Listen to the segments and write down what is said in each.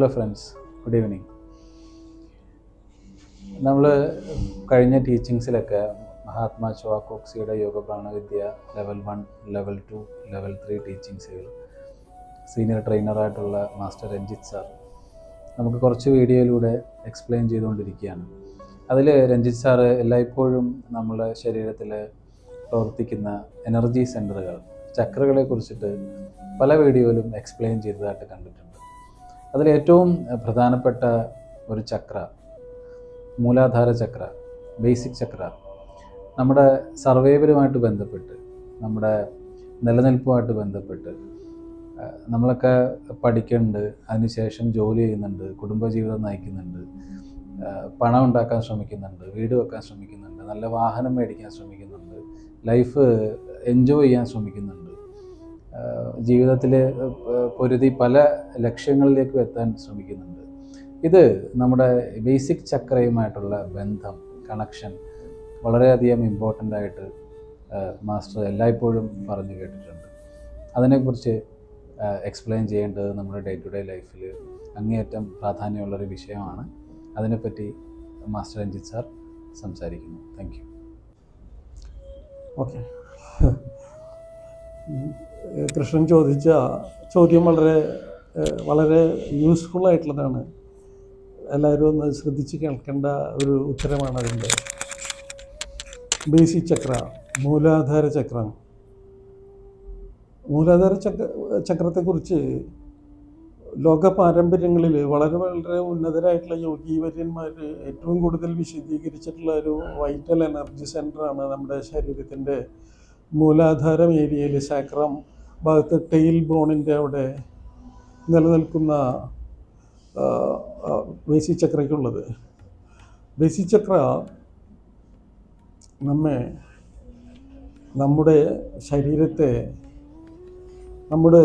Hello friends good evening നമ്മൾ കഴിഞ്ഞ ടീച്ചിങ്സിലൊക്കെ Mahatma ചുവാക്കോക്സിയുടെ Yoga Pranavidya level one level two level three ടീച്ചിങ്സുകൾ senior ട്രെയിനറായിട്ടുള്ള master Ranjith sir നമുക്ക് കുറച്ച് വീഡിയോയിലൂടെ എക്സ്പ്ലെയിൻ ചെയ്തുകൊണ്ടിരിക്കുകയാണ്. അതിൽ രഞ്ജിത്ത് സാറ് എല്ലായ്പ്പോഴും നമ്മുടെ ശരീരത്തിൽ പ്രവർത്തിക്കുന്ന എനർജി സെന്ററുകൾ ചക്രകളെ കുറിച്ചിട്ട് പല വീഡിയോയിലും എക്സ്പ്ലെയിൻ ചെയ്തതായിട്ട് കണ്ടിട്ടുണ്ട്. അതിൽ ഏറ്റവും പ്രധാനപ്പെട്ട ഒരു ചക്ര മൂലാധാര ചക്ര ബേസിക് ചക്ര നമ്മുടെ സർവൈവലുമായിട്ട് ബന്ധപ്പെട്ട് നമ്മുടെ നിലനിൽപ്പുമായിട്ട് ബന്ധപ്പെട്ട് നമ്മളൊക്കെ പഠിക്കുന്നുണ്ട് അതിനുശേഷം ജോലി ചെയ്യുന്നുണ്ട് കുടുംബജീവിതം നയിക്കുന്നുണ്ട് പണം ഉണ്ടാക്കാൻ ശ്രമിക്കുന്നുണ്ട് വീട് വെക്കാൻ ശ്രമിക്കുന്നുണ്ട് നല്ല വാഹനം മേടിക്കാൻ ശ്രമിക്കുന്നുണ്ട് ലൈഫ് എൻജോയ് ചെയ്യാൻ ശ്രമിക്കുന്നുണ്ട് ജീവിതത്തിൽ പൊരുതി പല ലക്ഷ്യങ്ങളിലേക്കും എത്താൻ ശ്രമിക്കുന്നുണ്ട്. ഇത് നമ്മുടെ ബേസിക് ചക്രയുമായിട്ടുള്ള ബന്ധം കണക്ഷൻ വളരെയധികം ഇമ്പോർട്ടന്റ് ആയിട്ട് മാസ്റ്റർ എല്ലായ്പ്പോഴും പറഞ്ഞു കേട്ടിട്ടുണ്ട്. അതിനെക്കുറിച്ച് എക്സ്പ്ലെയിൻ ചെയ്യേണ്ടത് നമ്മുടെ ഡേ ടു ഡേ ലൈഫിൽ അങ്ങേയറ്റം പ്രാധാന്യമുള്ളൊരു വിഷയമാണ്. അതിനെപ്പറ്റി മാസ്റ്റർ രഞ്ജിത് സാർ സംസാരിക്കുന്നു. താങ്ക് യു ഓക്കെ കൃഷ്ണൻ ചോദിച്ച ചോദ്യം വളരെ വളരെ യൂസ്ഫുൾ ആയിട്ടുള്ളതാണ്. എല്ലാവരും ഒന്ന് ശ്രദ്ധിച്ച് കേൾക്കേണ്ട ഒരു ഉത്തരമാണ് അതിന്റെ. ബേസിക് ചക്ര മൂലാധാര ചക്രം. മൂലാധാര ചക്ര ചക്രത്തെക്കുറിച്ച് ലോക പാരമ്പര്യങ്ങളിൽ വളരെ വളരെ ഉന്നതരായിട്ടുള്ള യോഗീവര്യന്മാർ ഏറ്റവും കൂടുതൽ വിശദീകരിച്ചിട്ടുള്ള ഒരു വൈറ്റൽ എനർജി സെന്ററാണ് നമ്മുടെ ശരീരത്തിന്റെ മൂലാധാരം ഏരിയയിൽ സാക്രം ഭാഗത്ത് ടെയിൽ ബോണിന്റെ അവിടെ നിലനിൽക്കുന്ന ബേസി ചക്രയ്ക്കുള്ളത് ചക്ര നമ്മെ നമ്മുടെ ശരീരത്തെ നമ്മുടെ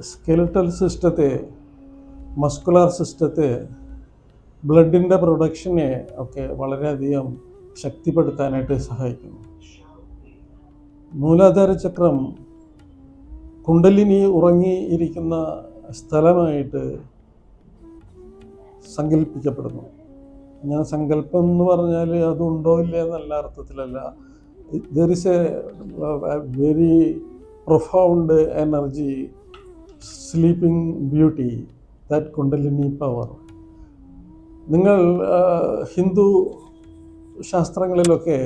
സ്കെലിറ്റൽ സിസ്റ്റത്തെ മസ്കുലാർ സിസ്റ്റത്തെ ബ്ലഡിന്റെ പ്രൊഡക്ഷനെ ഒക്കെ വളരെയധികം ശക്തിപ്പെടുത്താനായിട്ട് സഹായിക്കുന്നു. മൂലാധാര ചക്രം കുണ്ടലിനി ഉറങ്ങിയിരിക്കുന്ന സ്ഥലമായിട്ട് സങ്കല്പിക്കപ്പെടുന്നു ഞാൻ സങ്കല്പം എന്ന് പറഞ്ഞാൽ അതുണ്ടോ ഇല്ല എന്നല്ല അർത്ഥത്തിലല്ല. There is a very profound energy sleeping beauty that kundalini power നിങ്ങൾ ഹിന്ദു ശാസ്ത്രങ്ങളിലൊക്കെ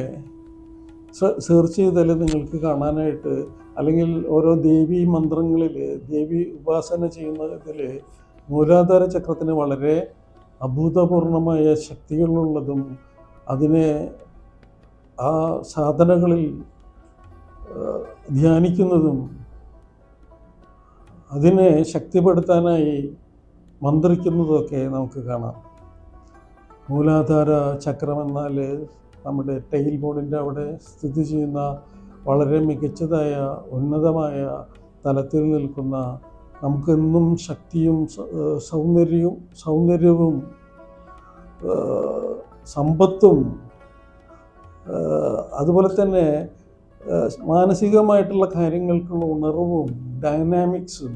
സെർച്ച് ചെയ്താൽ നിങ്ങൾക്ക് കാണാനായിട്ട് അല്ലെങ്കിൽ ഓരോ ദേവീ മന്ത്രങ്ങളിൽ ദേവി ഉപാസന ചെയ്യുന്നതിൽ മൂലാധാര ചക്രത്തിന് വളരെ അഭൂതപൂർണമായ ശക്തികളുള്ളതും അതിനെ ആ സാധനകളിൽ ധ്യാനിക്കുന്നതും അതിനെ ശക്തിപ്പെടുത്താനായി മന്ത്രിക്കുന്നതൊക്കെ നമുക്ക് കാണാം. മൂലാധാര ചക്രം എന്നാൽ നമ്മുടെ ടെയിൽ ബോണിന്റെ അവിടെ സ്ഥിതി ചെയ്യുന്ന വളരെ മികച്ചതായ ഉന്നതമായ തലത്തിൽ നിൽക്കുന്ന നമുക്കെന്നും ശക്തിയും സൗന്ദര്യവും സൗന്ദര്യവും സമ്പത്തും അതുപോലെ തന്നെ മാനസികമായിട്ടുള്ള കാര്യങ്ങൾക്കുള്ള ഉണർവും ഡൈനാമിക്സും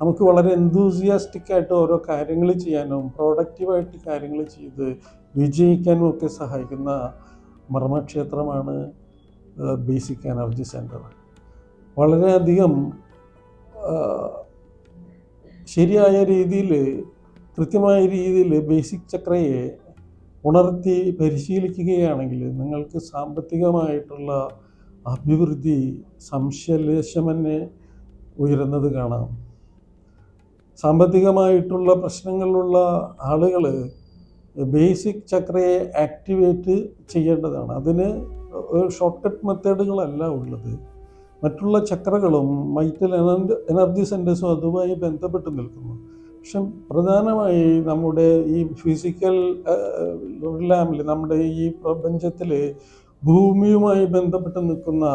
നമുക്ക് വളരെ എന്തൂസിയാസ്റ്റിക്കായിട്ട് ഓരോ കാര്യങ്ങൾ ചെയ്യാനും പ്രോഡക്റ്റീവായിട്ട് കാര്യങ്ങൾ ചെയ്ത് വിജയിക്കാനും ഒക്കെ സഹായിക്കുന്ന മർമ്മക്ഷേത്രമാണ് ബേസിക് എനർജി സെന്റർ വളരെയധികം ശരിയായ രീതിയിൽ കൃത്യമായ രീതിയിൽ ബേസിക് ചക്രയെ ഉണർത്തി പരിശീലിക്കുകയാണെങ്കിൽ നിങ്ങൾക്ക് സാമ്പത്തികമായിട്ടുള്ള അഭിവൃദ്ധി സംശയലേശമെന്നെ ഉയരുന്നത് കാണാം. സാമ്പത്തികമായിട്ടുള്ള പ്രശ്നങ്ങളുള്ള ആളുകൾ ബേസിക് ചക്രയെ ആക്ടിവേറ്റ് ചെയ്യേണ്ടതാണ്. അതിന് ഷോർട്ട് കട്ട് മെത്തേഡുകളല്ല ഉള്ളത്. മറ്റുള്ള ചക്രകളും മൈറ്റൽ എനർജി സെന്റേഴ്സും അതുമായി ബന്ധപ്പെട്ട് നിൽക്കുന്നു. പക്ഷെ പ്രധാനമായി നമ്മുടെ ഈ ഫിസിക്കൽ ലാമിൽ നമ്മുടെ ഈ പ്രപഞ്ചത്തിൽ ഭൂമിയുമായി ബന്ധപ്പെട്ട് നിൽക്കുന്ന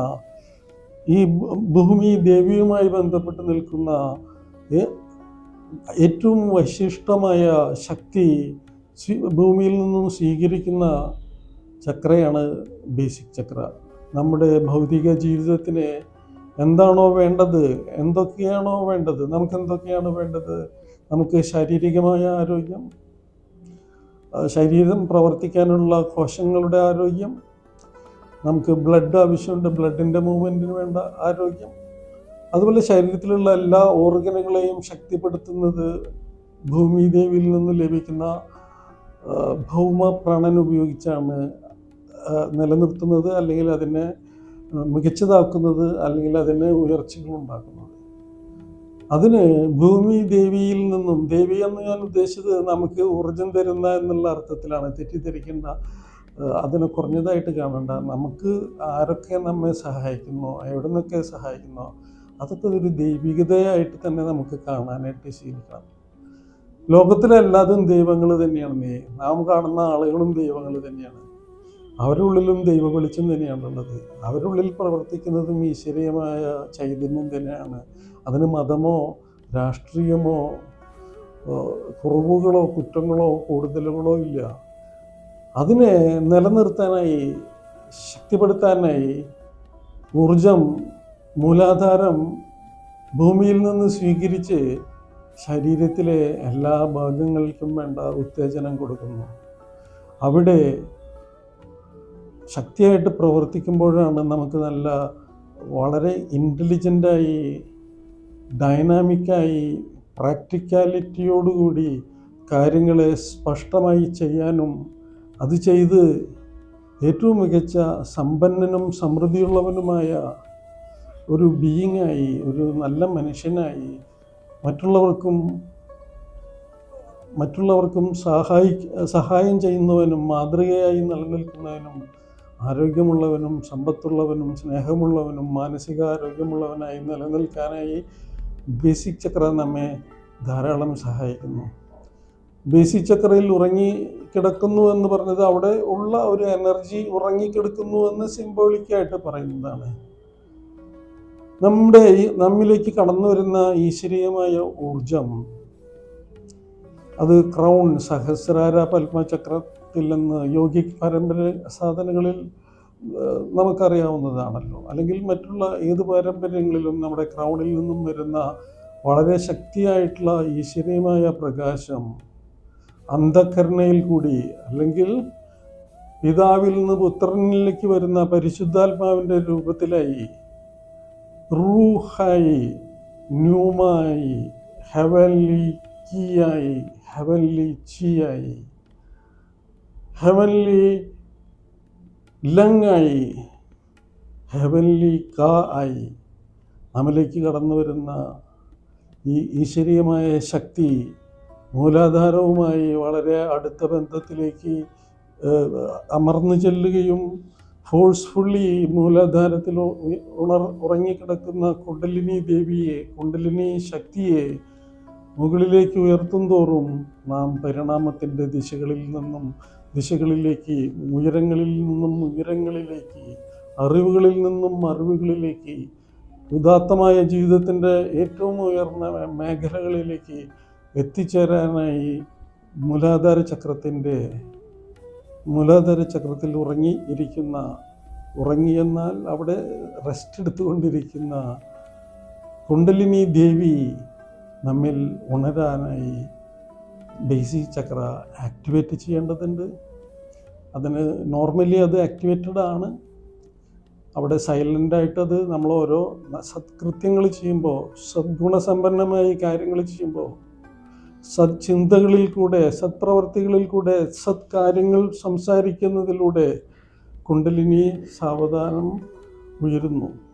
ഈ ഭൂമി ദേവിയുമായി ബന്ധപ്പെട്ട് നിൽക്കുന്ന ഏറ്റവും വൈശിഷ്ടമായ ശക്തി ഭൂമിയിൽ നിന്നും സ്വീകരിക്കുന്ന ചക്രയാണ് ബേസിക് ചക്ര. നമ്മുടെ ഭൗതിക ജീവിതത്തിന് എന്താണോ വേണ്ടത് എന്തൊക്കെയാണോ വേണ്ടത് നമുക്ക് എന്തൊക്കെയാണ് വേണ്ടത്? നമുക്ക് ശാരീരികമായ ആരോഗ്യം ശരീരം പ്രവർത്തിക്കാനുള്ള കോശങ്ങളുടെ ആരോഗ്യം നമുക്ക് ബ്ലഡ് ആവശ്യമുണ്ട് ബ്ലഡിന്റെ മൂവ്മെന്റിന് വേണ്ട ആരോഗ്യം. അതുപോലെ ശരീരത്തിലുള്ള എല്ലാ ഓർഗനുകളെയും ശക്തിപ്പെടുത്തുന്നത് ഭൂമിദേവിയിൽ നിന്ന് ലഭിക്കുന്ന ഭൗമ പ്രാണൻ ഉപയോഗിച്ചാണ് നിലനിർത്തുന്നത് അല്ലെങ്കിൽ അതിനെ മികച്ചതാക്കുന്നത് അല്ലെങ്കിൽ അതിനെ ഉയർച്ചകൾ ഉണ്ടാക്കുന്നത്. അതിന് ഭൂമി ദേവിയിൽ നിന്നും ദേവി എന്ന് ഞാൻ ഉദ്ദേശിച്ചത് നമുക്ക് ഊർജം തരുന്ന എന്നുള്ള അർത്ഥത്തിലാണ്. തെറ്റിദ്ധരിക്കേണ്ട അതിനെ കുറഞ്ഞതായിട്ട് കാണണ്ട. നമുക്ക് ആരൊക്കെ നമ്മെ സഹായിക്കുന്നോ എവിടെ നിന്നൊക്കെ സഹായിക്കുന്നോ അതൊക്കെ ഒരു ദൈവികതയായിട്ട് തന്നെ നമുക്ക് കാണാനായിട്ട് ശീലിക്കാം ലോകത്തിലെല്ലാതും ദൈവങ്ങൾ തന്നെയാണ് നാം കാണുന്ന ആളുകളും ദൈവങ്ങൾ തന്നെയാണ്. അവരുടെ ഉള്ളിലും ദൈവ വെളിച്ചം തന്നെയാണുള്ളത്. അവരുടെ ഉള്ളിൽ പ്രവർത്തിക്കുന്നതും ഈശ്വരീയമായ ചൈതന്യം തന്നെയാണ്. അതിന് മതമോ രാഷ്ട്രീയമോ കുറവുകളോ കുറ്റങ്ങളോ കൂടുതലുകളോ ഇല്ല. അതിനെ നിലനിർത്താനായി ശക്തിപ്പെടുത്താനായി ഊർജം മൂലാധാരം ഭൂമിയിൽ നിന്ന് സ്വീകരിച്ച് ശരീരത്തിലെ എല്ലാ ഭാഗങ്ങൾക്കും വേണ്ട ഉത്തേജനം കൊടുക്കുന്നു. അവിടെ ശക്തിയായിട്ട് പ്രവർത്തിക്കുമ്പോഴാണ് നമുക്ക് നല്ല വളരെ ഇന്റലിജന്റായി ഡൈനാമിക്കായി പ്രാക്ടിക്കാലിറ്റിയോടുകൂടി കാര്യങ്ങളെ സ്പഷ്ടമായി ചെയ്യാനും അത് ചെയ്ത് ഏറ്റവും മികച്ച സമ്പന്നനും സമൃദ്ധിയുള്ളവനുമായ ഒരു ബീയിങ്ങായി ഒരു നല്ല മനുഷ്യനായി മറ്റുള്ളവർക്കും മറ്റുള്ളവർക്കും സഹായി സഹായം ചെയ്യുന്നവനും മാതൃകയായി നിലനിൽക്കുന്നവനും ആരോഗ്യമുള്ളവനും സമ്പത്തുള്ളവനും സ്നേഹമുള്ളവനും മാനസികാരോഗ്യമുള്ളവനായി നിലനിൽക്കാനായി ബേസിക് ചക്ര നമ്മെ ധാരാളം സഹായിക്കുന്നു. ബേസിക് ചക്രയിൽ ഉറങ്ങി കിടക്കുന്നു എന്ന് പറഞ്ഞത് അവിടെ ഉള്ള ഒരു എനർജി ഉറങ്ങിക്കിടക്കുന്നു എന്ന് സിംബോളിക്കായിട്ട് പറയുന്നതാണ്. നമ്മുടെ നമ്മിലേക്ക് കടന്നു വരുന്ന ഈശ്വരീയമായ ഊർജം അത് ക്രൗൺ സഹസ്രാര പത്മചക്രത്തിൽ നിന്ന് യോഗിക് പാരമ്പര്യ സാധനങ്ങളിൽ നമുക്കറിയാവുന്നതാണല്ലോ. അല്ലെങ്കിൽ മറ്റുള്ള ഏത് പാരമ്പര്യങ്ങളിലും നമ്മുടെ ക്രൗഡിൽ നിന്നും വരുന്ന വളരെ ശക്തിയായിട്ടുള്ള ഈശ്വരീയമായ പ്രകാശം അന്ധകരണയിൽ കൂടി അല്ലെങ്കിൽ പിതാവിൽ നിന്ന് പുത്രനിലേക്ക് വരുന്ന പരിശുദ്ധാത്മാവിന്റെ രൂപത്തിലായി റൂഹായി ന്യൂമായി ഹെവൻലി കീയായി ഹെവൻലി ചിയായി ഹെവൻലി ലങ്ങായി ഹെവൻലി കാ ആയി നമ്മിലേക്ക് കടന്നു വരുന്ന ഈ ഈശ്വരീയമായ ശക്തി മൂലാധാരവുമായി വളരെ അടുത്ത ബന്ധത്തിലേക്ക് അമർന്നു ചെല്ലുകയും ഫോഴ്സ്ഫുള്ളി മൂലാധാരത്തിൽ ഉണർ ഉറങ്ങിക്കിടക്കുന്ന കുണ്ടലിനി ദേവിയെ കുണ്ടലിനി ശക്തിയെ മുകളിലേക്ക് ഉയർത്തും തോറും നാം പരിണാമത്തിന്റെ ദിശകളിൽ നിന്നും ദിശകളിലേക്ക് ഉയരങ്ങളിൽ നിന്നും ഉയരങ്ങളിലേക്ക് അറിവുകളിൽ നിന്നും അറിവുകളിലേക്ക് ഉദാത്തമായ ജീവിതത്തിന്റെ ഏറ്റവും ഉയർന്ന മേഖലകളിലേക്ക് എത്തിച്ചേരാനായി മൂലാധാര ചക്രത്തിന്റെ മൂലാധാര ചക്രത്തിൽ ഉറങ്ങി ഇരിക്കുന്ന ഉറങ്ങിയെന്നാൽ അവിടെ റെസ്റ്റ് എടുത്തുകൊണ്ടിരിക്കുന്ന കുണ്ടലിനി ദേവി നമ്മിൽ ഉണരാനായി ബേസിക് ചക്ര ആക്ടിവേറ്റ് ചെയ്യേണ്ടതുണ്ട്. അതിന് നോർമലി അത് ആക്ടിവേറ്റഡ് ആണ്. അവിടെ സൈലന്റായിട്ട് അത് നമ്മൾ ഓരോ സത്കൃത്യങ്ങൾ ചെയ്യുമ്പോൾ സദ്ഗുണസമ്പന്നമായി കാര്യങ്ങൾ ചെയ്യുമ്പോൾ സത്ചിന്തകളിൽ കൂടെ സത്പ്രവർത്തികളിൽ കൂടെ സത്കാര്യങ്ങൾ സംസാരിക്കുന്നതിലൂടെ കുണ്ടലിനി സാവധാനം ഉയരുന്നു.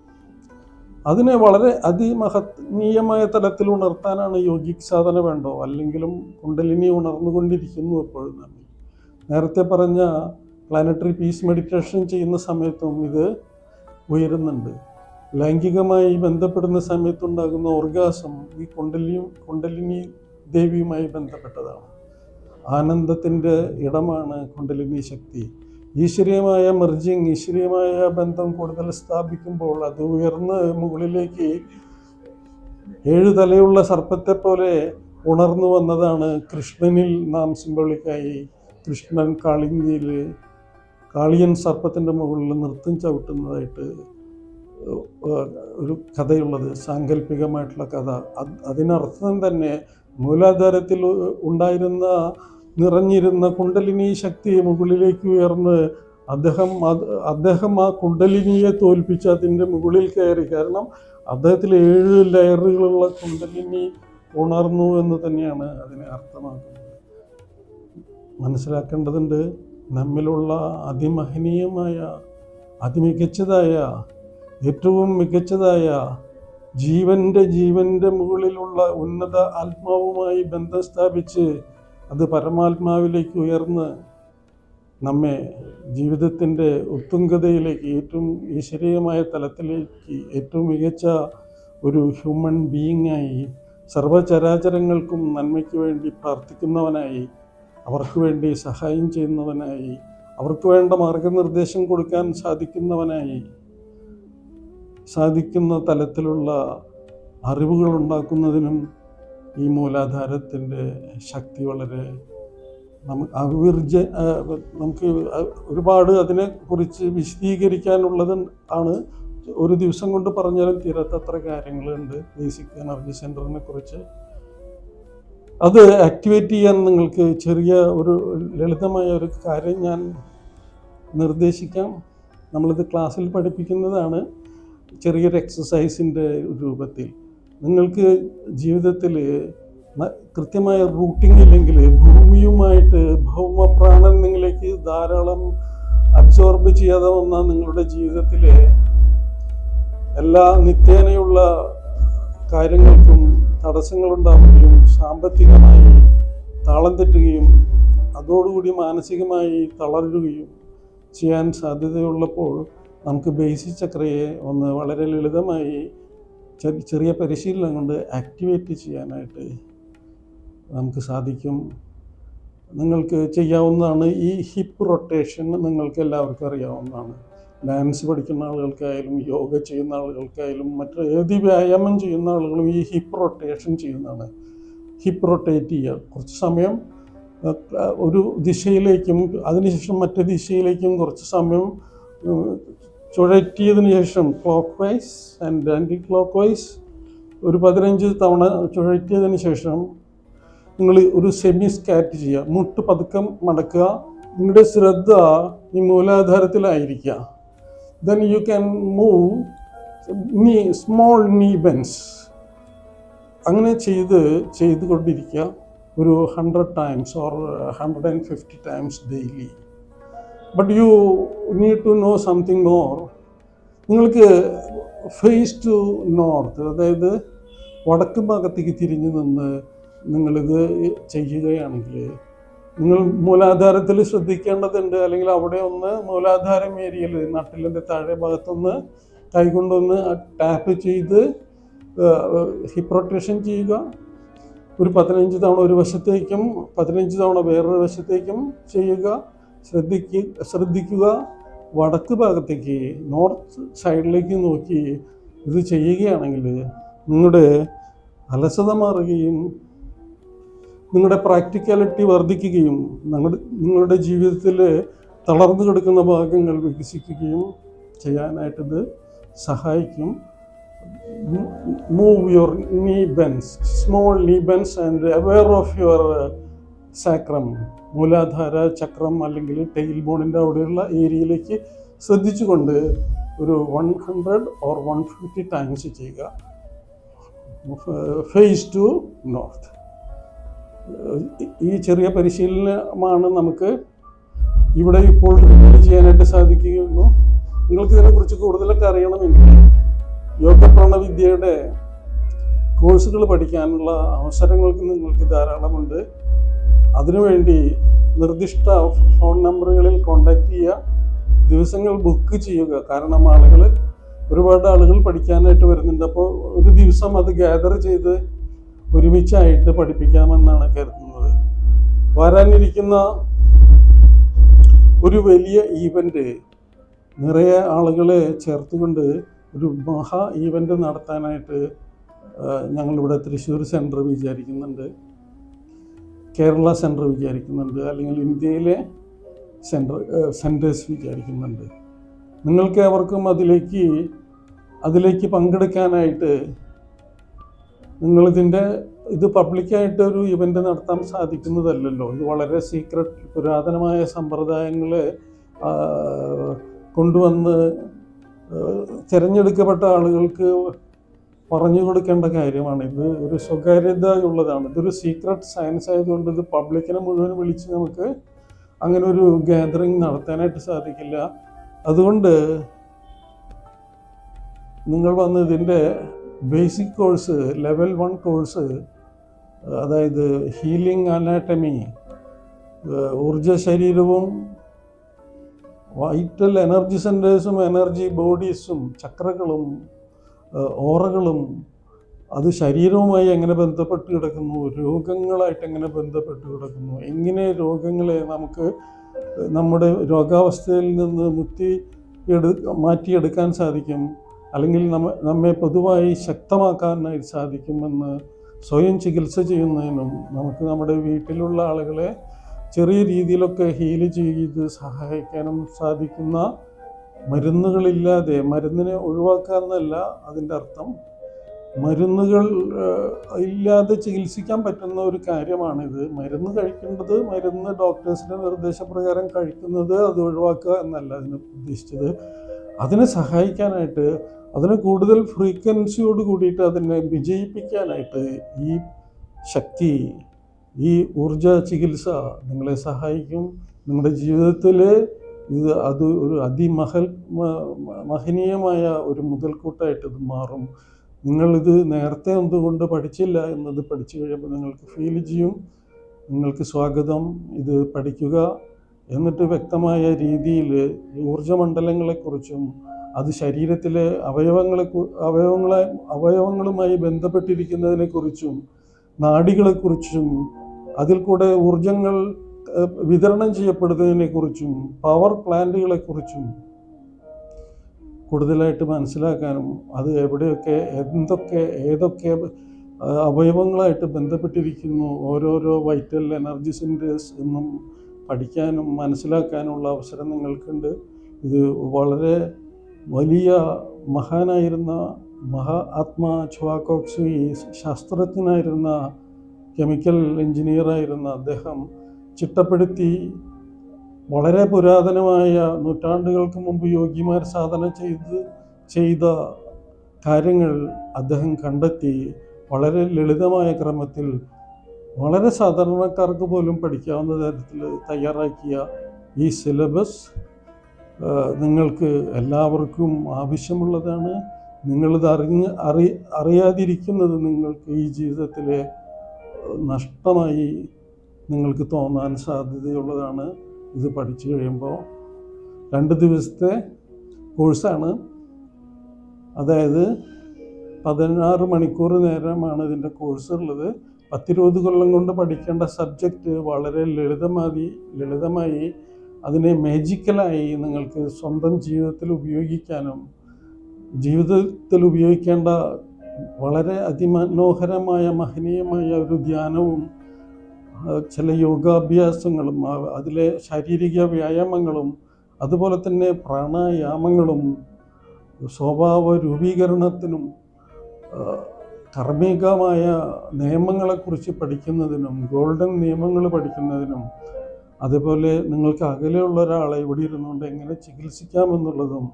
അതിനെ വളരെ അതിമഹനീയമായ തലത്തിൽ ഉണർത്താനാണ് യോഗിക് സാധന വേണ്ടോ? അല്ലെങ്കിലും കുണ്ടലിനി ഉണർന്നുകൊണ്ടിരിക്കുന്നു എപ്പോഴും നമ്മൾ നേരത്തെ പറഞ്ഞ പ്ലാനറ്ററി പീസ് മെഡിറ്റേഷൻ ചെയ്യുന്ന സമയത്തും ഇത് ഉയരുന്നുണ്ട്. ലൈംഗികമായി ബന്ധപ്പെടുന്ന സമയത്തുണ്ടാകുന്ന ഓർഗാസം ഈ കുണ്ടലിയും കുണ്ടലിനി ദേവിയുമായി ബന്ധപ്പെട്ടതാണ്. ആനന്ദത്തിന്റെ ഇടമാണ് കുണ്ടലിനി ശക്തി. ഈശ്വരീയമായ മെർജിങ് ഈശ്വരീയമായ ബന്ധം കൂടുതൽ സ്ഥാപിക്കുമ്പോൾ അത് ഉയർന്ന് മുകളിലേക്ക് ഏഴു തലയുള്ള സർപ്പത്തെ പോലെ ഉണർന്നു വന്നതാണ് കൃഷ്ണനിൽ നാം സിംബോളിക്കായി കൃഷ്ണൻ കാളിന്തിയിൽ കാളിയൻ സർപ്പത്തിന്റെ മുകളിൽ നൃത്തം ചവിട്ടുന്നതായിട്ട് ഒരു കഥയുള്ളത് സാങ്കല്പികമായിട്ടുള്ള കഥ. അതിനർത്ഥം തന്നെ മൂലാധാരത്തിൽ ഉണ്ടായിരുന്ന നിറഞ്ഞിരുന്ന കുണ്ടലിനി ശക്തി മുകളിലേക്ക് ഉയർന്ന് അദ്ദേഹം അദ്ദേഹം ആ കുണ്ടലിനിയെ തോൽപ്പിച്ച് അതിന്റെ മുകളിൽ കയറി. കാരണം അദ്ദേഹത്തിൽ ഏഴ് ലയറുകളുള്ള കുണ്ടലിനി ഉണർന്നു എന്ന് തന്നെയാണ് അതിനെ അർത്ഥമാക്കുന്നത്. മനസ്സിലാക്കേണ്ടതുണ്ട് നമ്മിലുള്ള അതിമഹനീയമായ അതിമികച്ചതായ ഏറ്റവും മികച്ചതായ ജീവന്റെ ജീവന്റെ മുകളിലുള്ള ഉന്നത ആത്മാവുമായി ബന്ധം സ്ഥാപിച്ച് അത് പരമാത്മാവിലേക്ക് ഉയർന്ന് നമ്മെ ജീവിതത്തിന്റെ ഉത്തുംഗതയിലേക്ക് ഏറ്റവും ഈശ്വരീയമായ തലത്തിലേക്ക് ഏറ്റവും മികച്ച ഒരു ഹ്യൂമൻ ബീയിങ്ങായി സർവചരാചരങ്ങൾക്കും നന്മയ്ക്ക് വേണ്ടി പ്രാർത്ഥിക്കുന്നവനായി അവർക്ക് വേണ്ടി സഹായം ചെയ്യുന്നവനായി അവർക്ക് വേണ്ട മാർഗനിർദ്ദേശം കൊടുക്കാൻ സാധിക്കുന്നവനായി സാധിക്കുന്ന തലത്തിലുള്ള അറിവുകൾ ഉണ്ടാക്കുന്നതിനും ഈ മൂലാധാരത്തിന്റെ ശക്തി വളരെ നമുക്ക് അവിർജ നമുക്ക് ഒരുപാട് അതിനെക്കുറിച്ച് വിശദീകരിക്കാനുള്ളത് ആണ്. ഒരു ദിവസം കൊണ്ട് പറഞ്ഞാലും തീരാത്തത്ര കാര്യങ്ങളുണ്ട്. ബേസിക് എനർജി സെന്ററിനെ കുറിച്ച്. അത് ആക്ടിവേറ്റ് ചെയ്യാൻ നിങ്ങൾക്ക് ചെറിയ ഒരു ലളിതമായ ഒരു കാര്യം ഞാൻ നിർദ്ദേശിക്കാം. നമ്മളിത് ക്ലാസ്സിൽ പഠിപ്പിക്കുന്നതാണ് ചെറിയൊരു എക്സസൈസിന്റെ രൂപത്തിൽ. നിങ്ങൾക്ക് ജീവിതത്തിൽ കൃത്യമായ റൂട്ടിംഗ് ഇല്ലെങ്കിൽ ഭൂമിയുമായിട്ട് ഭൗമപ്രാണൻ നിങ്ങളിലേക്ക് ധാരാളം അബ്സോർബ് ചെയ്യാതെ വന്ന നിങ്ങളുടെ ജീവിതത്തിലെ എല്ലാ നിത്യേനയുള്ള കാര്യങ്ങൾക്കും തടസ്സങ്ങളുണ്ടാവുകയും സാമ്പത്തികമായി താളം തെറ്റുകയും അതോടുകൂടി മാനസികമായി തളരുകയും ചെയ്യാൻ സാധ്യതയുള്ളപ്പോൾ നമുക്ക് ബേസിക് ചക്രയെ ഒന്ന് വളരെ ലളിതമായി ചെറി- ചെറിയ പരിശീലനം കൊണ്ട് ആക്ടിവേറ്റ് ചെയ്യാനായിട്ട് നമുക്ക് സാധിക്കും. നിങ്ങൾക്ക് ചെയ്യാവുന്നതാണ് ഈ ഹിപ്പ് റൊട്ടേഷൻ നിങ്ങൾക്ക് എല്ലാവർക്കും അറിയാവുന്നതാണ്. ഡാൻസ് പഠിക്കുന്ന ആളുകൾക്കായാലും യോഗ ചെയ്യുന്ന ആളുകൾക്കായാലും മറ്റ് ഏത് വ്യായാമം ചെയ്യുന്ന ആളുകളും ഈ ഹിപ്പ് റൊട്ടേഷൻ ചെയ്യുന്നതാണ്. ഹിപ്പ് റൊട്ടേറ്റ് ചെയ്യുക. കുറച്ച് സമയം ഒരു ദിശയിലേക്കും അതിനുശേഷം മറ്റു ദിശയിലേക്കും കുറച്ച് സമയം ചുഴറ്റിയതിനു ശേഷം clockwise and anticlockwise ഒരു പതിനഞ്ച് തവണ ചുഴറ്റിയതിന് ശേഷം നിങ്ങൾ ഒരു സെമി സ്കാറ്റ് ചെയ്യുക. മുട്ട് പതുക്കം മടക്കുക. നിങ്ങളുടെ ശ്രദ്ധ ഈ മൂലാധാരത്തിലായിരിക്കുക. Then you can move knee small knee bends അങ്ങനെ ചെയ്ത് ചെയ്തുകൊണ്ടിരിക്കുക. ഒരു hundred times or hundred and fifty times daily but you need to know something more നിങ്ങൾക്ക് ഫേസ് ടു നോർത്ത് അതായത് വടക്ക് ഭാഗത്തേക്ക് തിരിഞ്ഞു നിന്ന് നിങ്ങളിത് ചെയ്യുകയാണെങ്കിൽ നിങ്ങൾ മൂലാധാരത്തിൽ ശ്രദ്ധിക്കേണ്ടതുണ്ട്. അല്ലെങ്കിൽ അവിടെ ഒന്ന് മൂലാധാരം ഏരിയയിൽ നട്ടിലിന്റെ താഴെ ഭാഗത്തൊന്ന് കൈകൊണ്ടൊന്ന് ടാപ്പ് ചെയ്ത് ഹിപ്പ് റൊട്ടേഷൻ ചെയ്യുക. ഒരു പതിനഞ്ച് തവണ ഒരു വശത്തേക്കും പതിനഞ്ച് തവണ വേറൊരു വശത്തേക്കും ചെയ്യുക. ശ്രദ്ധിക്കുക ശ്രദ്ധിക്കുക. വടക്ക് ഭാഗത്തേക്ക് നോർത്ത് സൈഡിലേക്ക് നോക്കി ഇത് ചെയ്യുകയാണെങ്കിൽ നിങ്ങളുടെ അലസത മാറുകയും നിങ്ങളുടെ പ്രാക്ടിക്കാലിറ്റി വർദ്ധിക്കുകയും നിങ്ങളുടെ നിങ്ങളുടെ ജീവിതത്തിൽ തളർന്നു കിടക്കുന്ന ഭാഗങ്ങൾ വികസിക്കുകയും ചെയ്യാനായിട്ടിത് സഹായിക്കും. Move your knee bends small knee bends and aware of your sacrum Muladhara chakra അല്ലെങ്കിൽ ടെയിൽ ബോണിന്റെ അവിടെയുള്ള ഏരിയയിലേക്ക് ശ്രദ്ധിച്ചുകൊണ്ട് ഒരു one hundred or one fifty times ചെയ്യുക. ഫേസ് ടു നോർത്ത് ഈ ചെറിയ പരിശീലനമാണ് നമുക്ക് ഇവിടെ ഇപ്പോൾ ചെയ്യാനായിട്ട് സാധിക്കുകയുള്ളൂ. നിങ്ങൾക്ക് ഇതിനെക്കുറിച്ച് കൂടുതലൊക്കെ അറിയണമെങ്കിൽ യോഗ പ്രണവിദ്യയുടെ കോഴ്സുകൾ പഠിക്കാനുള്ള അവസരങ്ങൾക്ക് നിങ്ങൾക്ക് ധാരാളമുണ്ട്. അതിനുവേണ്ടി നിർദ്ദിഷ്ട ഫോൺ നമ്പറുകളിൽ കോണ്ടാക്ട് ചെയ്യുക ദിവസങ്ങൾ ബുക്ക് ചെയ്യുക. കാരണം ആളുകൾ ഒരുപാട് ആളുകൾ പഠിക്കാനായിട്ട് വരുന്നുണ്ട്. അപ്പോൾ ഒരു ദിവസം അത് ഗ്യാദർ ചെയ്ത് ഒരുമിച്ചായിട്ട് പഠിപ്പിക്കാമെന്നാണ് കരുതുന്നത്. വരാനിരിക്കുന്ന ഒരു വലിയ ഈവന്റ് നിറയെ ആളുകളെ ചേർത്തുകൊണ്ട് ഒരു മഹാ ഈവന്റ് നടത്താനായിട്ട് ഞങ്ങളിവിടെ തൃശ്ശൂർ സെന്റർ വിചാരിക്കുന്നുണ്ട്. കേരള സെന്റർ വിചാരിക്കുന്നുണ്ട് അല്ലെങ്കിൽ ഇന്ത്യയിലെ സെന്റർ സെന്റേഴ്സ് വിചാരിക്കുന്നുണ്ട്. നിങ്ങൾക്ക് അവർക്കും അതിലേക്ക് അതിലേക്ക് പങ്കെടുക്കാനായിട്ട് നിങ്ങളിതിന്റെ ഇത് പബ്ലിക്കായിട്ട് ഒരു ഇവന്റ് നടത്താൻ സാധിക്കുന്നതല്ലല്ലോ. ഇത് വളരെ സീക്രട്ട് പുരാതനമായ സമ്പ്രദായങ്ങൾ കൊണ്ടുവന്ന് തിരഞ്ഞെടുക്കപ്പെട്ട ആളുകൾക്ക് പറഞ്ഞു കൊടുക്കേണ്ട കാര്യമാണ്. ഇത് ഒരു സ്വകാര്യത ഉള്ളതാണ്. ഇതൊരു സീക്രട്ട് സയൻസ് ആയതുകൊണ്ട് ഇത് പബ്ലിക്കിനെ മുഴുവൻ വിളിച്ച് നമുക്ക് അങ്ങനെ ഒരു ഗ്യാതറിങ് നടത്താനായിട്ട് സാധിക്കില്ല. അതുകൊണ്ട് നിങ്ങൾ വന്ന് ഇതിന്റെ basic course level one course അതായത് ഹീലിംഗ് അനാട്ടമി ഊർജ ശരീരവും വൈറ്റൽ എനർജി സെന്റേഴ്സും എനർജി ബോഡീസും ചക്രകളും ഓറകളും അത് ശരീരവുമായി എങ്ങനെ ബന്ധപ്പെട്ട് കിടക്കുന്നു? രോഗങ്ങളായിട്ട് എങ്ങനെ ബന്ധപ്പെട്ട് കിടക്കുന്നു? എങ്ങനെ രോഗങ്ങളെ നമുക്ക് നമ്മുടെ രോഗാവസ്ഥയിൽ നിന്ന് മുക്തി എടു മാറ്റിയെടുക്കാൻ സാധിക്കും? അല്ലെങ്കിൽ നമ്മ നമ്മെ പൊതുവായി ശക്തമാക്കാനായിട്ട് സാധിക്കുമെന്ന് സ്വയം ചികിത്സ ചെയ്യുന്നതിനും നമുക്ക് നമ്മുടെ വീട്ടിലുള്ള ആളുകളെ ചെറിയ രീതിയിലൊക്കെ ഹീൽ ചെയ്ത് സഹായിക്കാനും സാധിക്കുന്ന മരുന്നുകളില്ലാതെ മരുന്നിനെ ഒഴിവാക്കുക എന്നല്ല അതിന്റെ അർത്ഥം. മരുന്നുകൾ ഇല്ലാതെ ചികിത്സിക്കാൻ പറ്റുന്ന ഒരു കാര്യമാണിത്. മരുന്ന് കഴിക്കേണ്ടത് മരുന്ന് ഡോക്ടേഴ്സിന്റെ നിർദ്ദേശപ്രകാരം കഴിക്കുന്നത് അത് ഒഴിവാക്കുക എന്നല്ല അതിന് ഉദ്ദേശിച്ചത്. അതിനെ സഹായിക്കാനായിട്ട് അതിനെ കൂടുതൽ ഫ്രീക്വൻസിയോട് കൂടിയിട്ട് അതിനെ വിജയിപ്പിക്കാനായിട്ട് ഈ ശക്തി ഈ ഊർജ ചികിത്സ നിങ്ങളെ സഹായിക്കും. നിങ്ങളുടെ ജീവിതത്തിൽ ഇത് അത് ഒരു അതിമഹൽ മഹനീയമായ ഒരു മുതൽക്കൂട്ടായിട്ട് ഇത് മാറും. നിങ്ങളിത് നേരത്തെ എന്തുകൊണ്ട് പഠിച്ചില്ല എന്നത് പഠിച്ചു കഴിയുമ്പോൾ നിങ്ങൾക്ക് ഫീൽ ചെയ്യും നിങ്ങൾക്ക് സ്വാഗതം ഇത് പഠിക്കുക എന്നിട്ട് വ്യക്തമായ രീതിയിൽ ഊർജമണ്ഡലങ്ങളെക്കുറിച്ചും അത് ശരീരത്തിലെ അവയവങ്ങളെ അവയവങ്ങളെ അവയവങ്ങളുമായി ബന്ധപ്പെട്ടിരിക്കുന്നതിനെക്കുറിച്ചും നാഡികളെക്കുറിച്ചും അതിൽ കൂടെ ഊർജങ്ങൾ വിതരണം ചെയ്യപ്പെടുന്നതിനെക്കുറിച്ചും പവർ പ്ലാന്റുകളെക്കുറിച്ചും കൂടുതലായിട്ട് മനസ്സിലാക്കാനും അത് എവിടെയൊക്കെ എന്തൊക്കെ ഏതൊക്കെ അവയവങ്ങളായിട്ട് ബന്ധപ്പെട്ടിരിക്കുന്നു ഓരോരോ വൈറ്റൽ എനർജി സെന്റേഴ്സ് എന്നും പഠിക്കാനും മനസ്സിലാക്കാനുള്ള അവസരം നിങ്ങൾക്കുണ്ട്. ഇത് വളരെ വലിയ മഹാനായിരുന്ന മഹാ ആത്മാ ചുവാക്കോക്സി ശാസ്ത്രജ്ഞനായിരുന്ന കെമിക്കൽ എഞ്ചിനീയറായിരുന്ന അദ്ദേഹം ചിട്ടപ്പെടുത്തി വളരെ പുരാതനമായ നൂറ്റാണ്ടുകൾക്ക് മുമ്പ് യോഗിമാർ സാധന ചെയ്ത് ചെയ്ത കാര്യങ്ങൾ അദ്ദേഹം കണ്ടെത്തി വളരെ ലളിതമായ ക്രമത്തിൽ വളരെ സാധാരണക്കാർക്ക് പോലും പഠിക്കാവുന്ന തരത്തിൽ തയ്യാറാക്കിയ ഈ സിലബസ് നിങ്ങൾക്ക് എല്ലാവർക്കും ആവശ്യമുള്ളതാണ്. നിങ്ങളിത് അറിഞ്ഞ് അറി അറിയാതിരിക്കുന്നത് നിങ്ങൾക്ക് ഈ ജീവിതത്തിലെ നഷ്ടമായി നിങ്ങൾക്ക് തോന്നാൻ സാധ്യതയുള്ളതാണ്. ഇത് പഠിച്ചു കഴിയുമ്പോൾ രണ്ട് ദിവസത്തെ കോഴ്സാണ്. അതായത് പതിനാറ് മണിക്കൂർ നേരമാണ് ഇതിന്റെ കോഴ്സ് ഉള്ളത്. പത്തിരുപത് കൊല്ലം കൊണ്ട് പഠിക്കേണ്ട സബ്ജക്റ്റ് വളരെ ലളിതമായി ലളിതമായി അതിനെ മേജിക്കലായി നിങ്ങൾക്ക് സ്വന്തം ജീവിതത്തിൽ ഉപയോഗിക്കാനും ജീവിതത്തിൽ ഉപയോഗിക്കേണ്ട വളരെ അതിമനോഹരമായ മഹനീയമായ ഒരു ധ്യാനവും ചില യോഗാഭ്യാസങ്ങളും അതിലെ ശാരീരിക വ്യായാമങ്ങളും അതുപോലെ തന്നെ പ്രാണായാമങ്ങളും സ്വഭാവ രൂപീകരണത്തിനും ആ, കർമ്മികമായ നിയമങ്ങളെക്കുറിച്ച് പഠിക്കുന്നതിനും ഗോൾഡൻ നിയമങ്ങൾ പഠിക്കുന്നതിനും അതുപോലെ നിങ്ങൾക്ക് അകലെയുള്ള ഒരാളെ ഇവിടെ ഇരുന്നുകൊണ്ട് എങ്ങനെ ചികിത്സിക്കാമെന്നുള്ളതും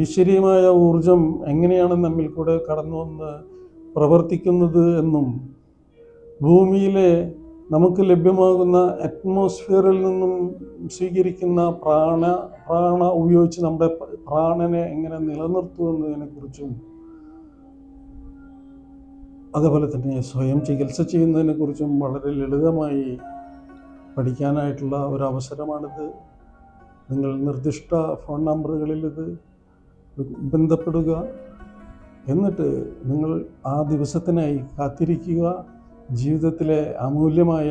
ഈശ്വരീയമായ ഊർജം എങ്ങനെയാണ് നമ്മിൽ കൂടെ കടന്നു വന്ന് പ്രവർത്തിക്കുന്നത് എന്നും ഭൂമിയിലെ നമുക്ക് ലഭ്യമാകുന്ന അറ്റ്മോസ്ഫിയറിൽ നിന്നും സ്വീകരിക്കുന്ന പ്രാണ പ്രാണ ഉപയോഗിച്ച് നമ്മുടെ പ്രാണനെ എങ്ങനെ നിലനിർത്തുമെന്നതിനെക്കുറിച്ചും അതുപോലെ തന്നെ സ്വയം ചികിത്സ ചെയ്യുന്നതിനെക്കുറിച്ചും വളരെ ലളിതമായി പഠിക്കാനായിട്ടുള്ള ഒരു അവസരമാണിത് നിങ്ങൾ നിർദ്ദിഷ്ട ഫോൺ നമ്പറുകളിൽ ഇത് ബന്ധപ്പെടുക. എന്നിട്ട് നിങ്ങൾ ആ ദിവസത്തിനായി കാത്തിരിക്കുക. ജീവിതത്തിലെ അമൂല്യമായ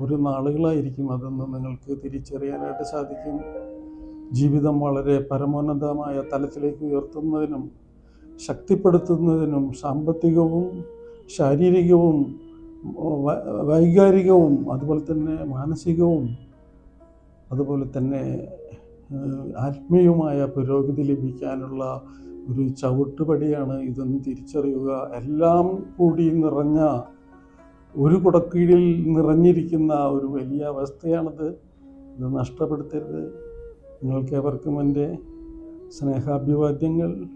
ഒരു നാളുകളായിരിക്കും അതെന്ന് നിങ്ങൾക്ക് തിരിച്ചറിയാനായിട്ട് സാധിക്കും. ജീവിതം വളരെ പരമോന്നതമായ തലത്തിലേക്ക് ഉയർത്തുന്നതിനും ശക്തിപ്പെടുത്തുന്നതിനും സാമ്പത്തികവും ശാരീരികവും വൈകാരികവും അതുപോലെ തന്നെ മാനസികവും അതുപോലെ തന്നെ ആത്മീയവുമായ പുരോഗതി ലഭിക്കാനുള്ള ഒരു ചവിട്ടുപടിയാണ് ഇതെന്ന് തിരിച്ചറിയുക. എല്ലാം കൂടി നിറഞ്ഞ ഒരു കുടക്കീഴിൽ നിറഞ്ഞിരിക്കുന്ന ഒരു വലിയ അവസ്ഥയാണിത്. ഇത് നഷ്ടപ്പെടുത്തരുത്. നിങ്ങൾക്കേവർക്കും എന്റെ സ്നേഹാഭിവാദ്യങ്ങൾ.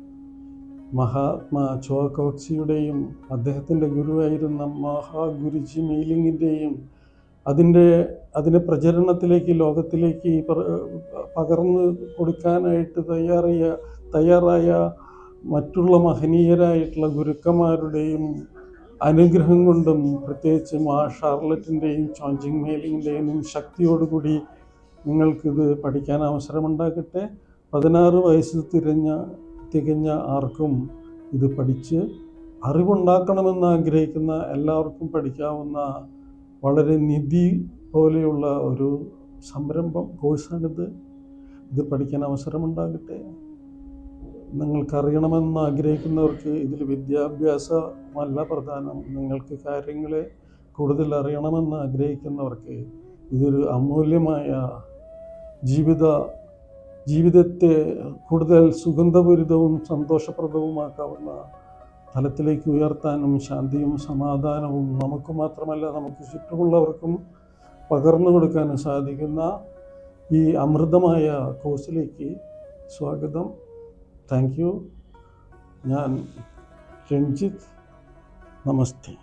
മഹാത്മാ ചോക്കോക്സിയുടെയും അദ്ദേഹത്തിന്റെ ഗുരുവായിരുന്ന മഹാഗുരുജി മെയിലിങ്ങിന്റെയും അതിന്റെ അതിന്റെ പ്രചരണത്തിലേക്ക് ലോകത്തിലേക്ക് പകർന്നു കൊടുക്കാനായിട്ട് തയ്യാറായ തയ്യാറായ മറ്റുള്ള മഹനീയരായിട്ടുള്ള ഗുരുക്കന്മാരുടെയും അനുഗ്രഹം കൊണ്ടും പ്രത്യേകിച്ചും ആ ഷാർലറ്റിന്റെയും ചോഞ്ചിങ് മേലിന്റെയും ശക്തിയോടുകൂടി നിങ്ങൾക്കിത് പഠിക്കാൻ അവസരമുണ്ടാകട്ടെ. പതിനാറ് വയസ്സ് തിരഞ്ഞ തികഞ്ഞ ആർക്കും ഇത് പഠിച്ച് അറിവുണ്ടാക്കണമെന്ന് ആഗ്രഹിക്കുന്ന എല്ലാവർക്കും പഠിക്കാവുന്ന വളരെ നിധി പോലെയുള്ള ഒരു സംരംഭം കോഴ്സാണിത്. ഇത് പഠിക്കാൻ അവസരമുണ്ടാകട്ടെ. നിങ്ങൾക്കറിയണമെന്ന് ആഗ്രഹിക്കുന്നവർക്ക് ഇതിൽ വിദ്യാഭ്യാസമല്ല പ്രധാനം. നിങ്ങൾക്ക് കാര്യങ്ങളെ കൂടുതൽ അറിയണമെന്ന് ആഗ്രഹിക്കുന്നവർക്ക് ഇതൊരു അമൂല്യമായ ജീവിത ജീവിതത്തെ കൂടുതൽ സുഗന്ധപൂരിതവും സന്തോഷപ്രദവുമാക്കാവുന്ന തലത്തിലേക്ക് ഉയർത്താനും ശാന്തിയും സമാധാനവും നമുക്ക് മാത്രമല്ല നമുക്ക് ചുറ്റുമുള്ളവർക്കും പകർന്നു കൊടുക്കാനും സാധിക്കുന്ന ഈ അമൃതമായ കോഴ്സിലേക്ക് സ്വാഗതം. Thank you. ഞാൻ രഞ്ജിത്ത് നമസ്തേ.